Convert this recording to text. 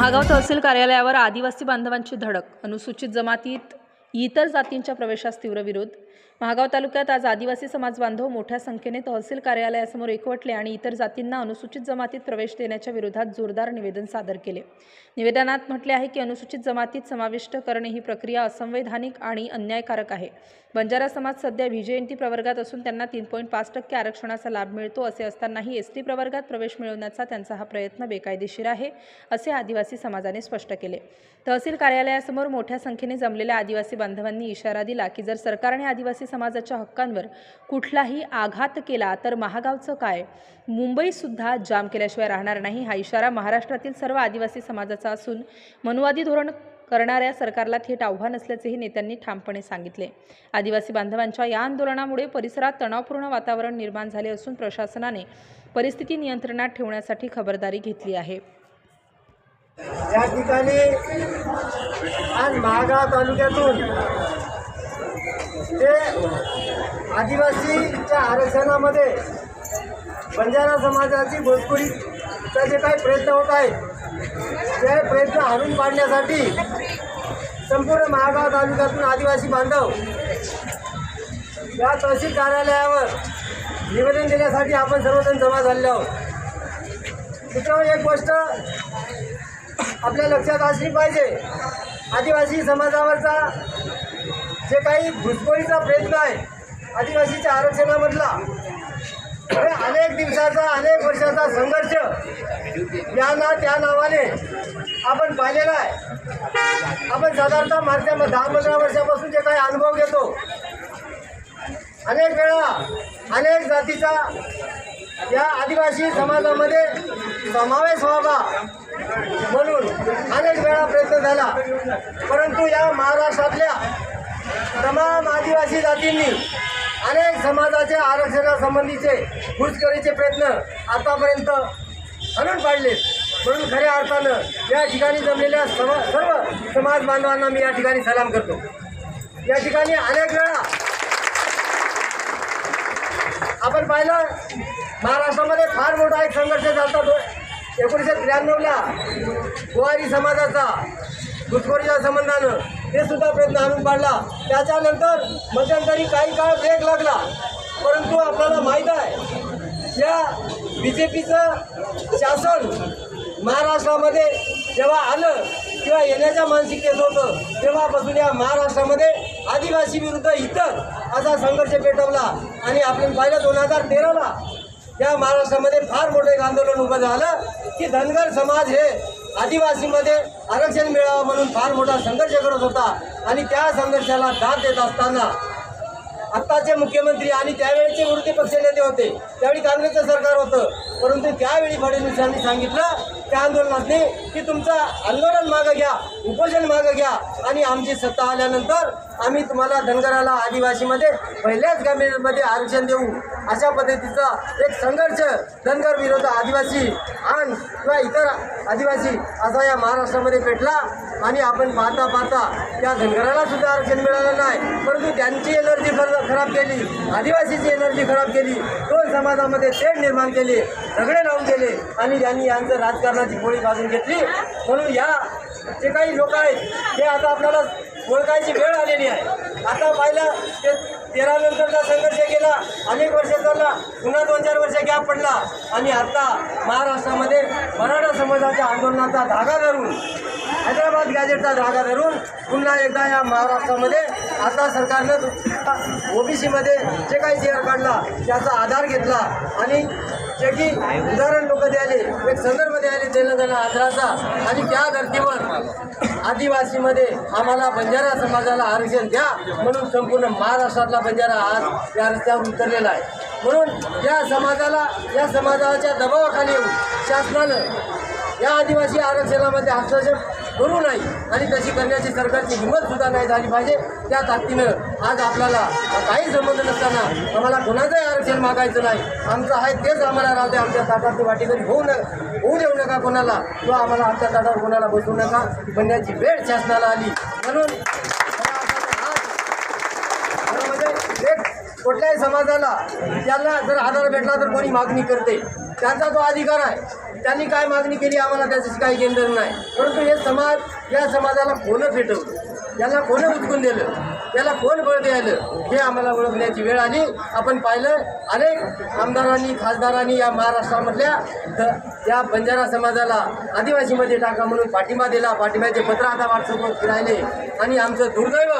महागाव तहसील कार्यालयावर आदिवासी बांधवांची धडक अनुसूचित जमातीत इतर जातींच्या प्रवेशास तीव्र विरोध महागाव तालुक्यात आज आदिवासी समाज बांधव मोठ्या संख्येने तहसील कार्यालयासमोर एकवटले आणि इतर जातींना अनुसूचित जमातीत प्रवेश देण्याच्या विरोधात जोरदार निवेदन सादर केले. निवेदनात म्हटले आहे की अनुसूचित जमातीत समाविष्ट करणे ही प्रक्रिया असंवैधानिक आणि अन्यायकारक आहे. बंजारा समाज सध्या व्हीजेएनटी प्रवर्गात असून त्यांना तीन पॉईंट पाच टक्के आरक्षणाचा लाभ मिळतो असे असतानाही एस टी प्रवर्गात प्रवेश मिळवण्याचा त्यांचा हा प्रयत्न बेकायदेशीर आहे असे आदिवासी समाजाने स्पष्ट केले. तहसील कार्यालयासमोर मोठ्या संख्येने जमलेल्या आदिवासी बांधवांनी इशारा दिला की जर सरकारने आदिवासी आदिवासी समाजाच्या हक्कांवर कुठलाही आघात केला तर महागावचं काय? मुंबईसुद्धा जाम केल्याशिवाय राहणार नाही. हा इशारा महाराष्ट्रातील सर्व आदिवासी समाजाचा असून मनुवादी धोरण करणाऱ्या सरकारला थेट आव्हान असल्याचेही नेत्यांनी ठामपणे सांगितले. आदिवासी बांधवांच्या या आंदोलनामुळे परिसरात तणावपूर्ण वातावरण निर्माण झाले असून प्रशासनाने परिस्थिती नियंत्रणात ठेवण्यासाठी खबरदारी घेतली आहे. या ठिकाणी आज महागाव तालुक्यातून ते आदिवासीच्या आरक्षणामध्ये बंजारा समाजाची भोजपुरीचा जे काही प्रयत्न होत आहेत ते प्रयत्न हाणून पाडण्यासाठी संपूर्ण महागाव तालुक्यातून आदिवासी बांधव या तहसील कार्यालयावर निवेदन देण्यासाठी आपण सर्वजण जमा झालेलो आहोत. मित्रांनो एक गोष्ट आपल्या लक्षात असली पाहिजे आदिवासी समाजावरचा जे काही घुसखोरीचा प्रयत्न आहे आदिवासीच्या आरक्षणामधला अनेक दिवसाचा अनेक वर्षाचा संघर्ष या ना त्या नावाने आपण पाहिलेला आहे. आपण साधारणतः मागच्या दहा पंधरा वर्षापासून जे काही अनुभव घेतो अनेक वेळा अनेक जातीचा या आदिवासी समाजामध्ये समावेश व्हावा म्हणून अनेक वेळा प्रयत्न झाला. परंतु या महाराष्ट्रातल्या तमाम आदिवासी जातींनी अनेक समाजाचे आरक्षणासंबंधीचे घुसखोरीचे प्रयत्न आतापर्यंत आणून पाडलेत. म्हणून खऱ्या अर्थानं या ठिकाणी जमलेल्या सम सर्व समाज बांधवांना मी या ठिकाणी सलाम करतो. या ठिकाणी अनेक वेळा आपण पाहिलं महाराष्ट्रामध्ये फार मोठा एक संघर्ष झाला तो एकोणीसशे त्र्याण्णवला गोवारी समाजाचा घुसखोरीच्या संबंधानं ते सुद्धा प्रयत्न आणून पाडला. त्याच्यानंतर मध्यंतरी काही काळ ब्रेक लागला. परंतु आपल्याला माहीत आहे या बी जे पीचं शासन महाराष्ट्रामध्ये जेव्हा आलं किंवा येण्याच्या मानसिकतेत होतं तेव्हापासून या महाराष्ट्रामध्ये आदिवासी विरुद्ध इतर असा संघर्ष पेटवला आणि आपण पाहिलं दोन हजार तेराला या महाराष्ट्रामध्ये फार मोठं एक आंदोलन उभं झालं की धनगर समाज हे आदिवासीमध्ये आरक्षण मिळावं म्हणून फार मोठा संघर्ष करत होता आणि त्या संघर्षाला दाद देत असताना आत्ताचे मुख्यमंत्री आणि त्यावेळेचे विरोधी पक्ष नेते होते. त्यावेळी काँग्रेसचं सरकार होतं. परंतु त्यावेळी फडणवीस यांनी सांगितलं त्या आंदोलनातले की तुमचं आंदोलन मागं घ्या उपोषण मागं घ्या आणि आमची सत्ता आल्यानंतर आम्ही तुम्हाला धनगराला आदिवासीमध्ये पहिल्याच गॅबिनेटमध्ये आरक्षण देऊ अशा पद्धतीचा एक संघर्ष विरोध आदिवासी आणि किंवा इतर आदिवासी असा या महाराष्ट्रामध्ये पेटला आणि आपण पाहता पाहता त्या धनगराला सुद्धा आरक्षण मिळालं नाही. परंतु त्यांची एनर्जी खराब केली आदिवासीची एनर्जी खराब केली दोन समाजामध्ये तेढ निर्माण केले झगडे लावून गेले आणि त्यांनी यांचं राजकारणाची गोळी बाजून घेतली. म्हणून या जे काही लोक आहेत ते आता आपल्याला ओळखायची वेळ आलेली आहे. आता पाहिलं ते तेरा नंतरचा संघर्ष केला. अनेक वर्ष चालला. पुन्हा दोन चार वर्ष गॅप पडला. आणि आता महाराष्ट्रामध्ये मराठा समाजाच्या आंदोलनाचा धागा धरून हैदराबाद गॅजेटचा धागा धरून पुन्हा एकदा या महाराष्ट्रामध्ये आता सरकारनं ओबीसीमध्ये जे काही शेअर काढला त्याचा आधार घेतला आणि जे की उदाहरण लोक द्यायले एक संदर्भ द्यायले तेलंगणा आंध्राचा आणि त्या धर्तीवर आदिवासीमध्ये आम्हाला बंजारा समाजाला आरक्षण द्या म्हणून संपूर्ण महाराष्ट्रातला बंजारा आज या रस्त्यावर उतरलेला आहे. म्हणून या समाजाला या समाजाच्या दबावाखाली येऊन शासनानं या आदिवासी आरक्षणामध्ये हस्तक्षेप करू नाही आणि तशी करण्याची सरकारची हिंमत सुद्धा नाही झाली पाहिजे. त्या ताकदीनं आज आपल्याला काही संबंध नसताना आम्हाला कोणाचंही आरक्षण मागायचं नाही. आमचं आहे तेच आम्हाला राहते आमच्या ताटातली वाटेकरी होऊ न होऊ देऊ नका कोणाला. किंवा आम्हाला आमच्या ताटावर कोणाला बसवू नका. बनण्याची वेळ शासनाला आली. म्हणून म्हणजे कुठल्याही समाजाला त्यांना जर आधार भेटला तर कोणी मागणी करते. त्यांचा तो अधिकार आहे. त्यांनी काय मागणी केली? आम्हाला त्याच्याशी काही केंद्र नाही. परंतु हे समाज या समाजाला कोणं फेटवलं याला कोणं उचकून दिलं? त्याला कोण बळ द्यायलं? हे आम्हाला ओळखण्याची वेळ आली. आपण पाहिलं अनेक आमदारांनी खासदारांनी या महाराष्ट्रामधल्या द- या बंजारा समाजाला आदिवासीमध्ये टाका म्हणून पाठिंबा दिला. पाठिंब्याचे पत्र आता व्हॉट्सअपवर फिरायले आणि आमचं दुर्दैव